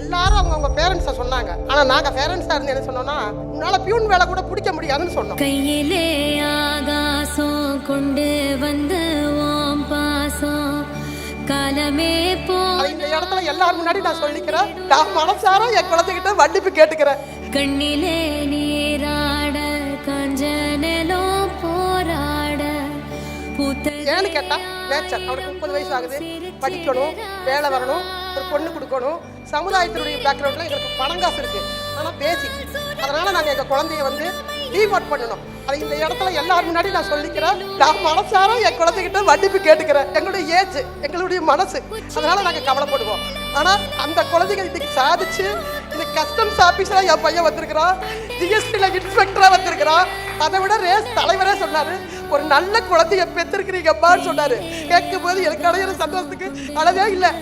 எல்லாரும் அவங்க அவங்க பேரண்ட்ஸை சொன்னாங்க. ஆனா நாங்க பேரண்ட்ஸா இருந்து என்ன சொன்னோம்னா உன்னால பியூன் வேலை கூட பிடிக்க முடியாதுன்னு சொன்னோம். கையிலே ஆகாசம் கொண்டு வந்த ஓம் பாசம். காலமே போ இந்த இடத்துல எல்லாரும் முன்னாடி நான் சொல்லிக்கிறேன். நான் மனசார என் குழந்தைகிட்ட மன்னிப்பு கேட்டுக்கிறேன். கண்ணிலே நீராட கஞ்சனலோ போராட. ஏன்னு கேட்டா நேச்சர் அவனுக்கு முப்பது வயசு ஆகுது. படிக்கணும் வேலை வரணும் ஒரு பொண்ணு கொடுக்கணும். சமுதாயத்தினுடைய பேக்ரவுண்ட்ல எங்களுக்கு பணம் காசு இருக்கு. ஆனால் பேசிக் அதனால நாங்கள் எங்கள் குழந்தைய வந்து டிமோட் பண்ணணும். அது இந்த இடத்துல எல்லாரும் முன்னாடி நான் சொல்லிக்கிறேன். நான் மனசார என் குழந்தைகிட்ட மன்னிப்பு கேட்டுக்கிறேன். எங்களுடைய ஏஜ் எங்களுடைய மனசு. அதனால நாங்கள் கவலைப்படுவோம். ஆனால் அந்த குழந்தைகள் இன்னைக்கு சாதிச்சு இந்த கஸ்டம்ஸ் ஆஃபீஸில் என் பையன் வந்திருக்கிறான். ஜிஎஸ்டியில் இன்ஸ்பெக்டராக வந்திருக்கிறான். அதை விட ரேஸ் தலைவரே சொன்னார். ஒரு நல்ல குழந்தைய பெற்றிருக்கிறீங்கப்பான்னு சொன்னார். கேட்கும் போது எனக்கு அடையிற சந்தோஷத்துக்கு அளவே இல்லை.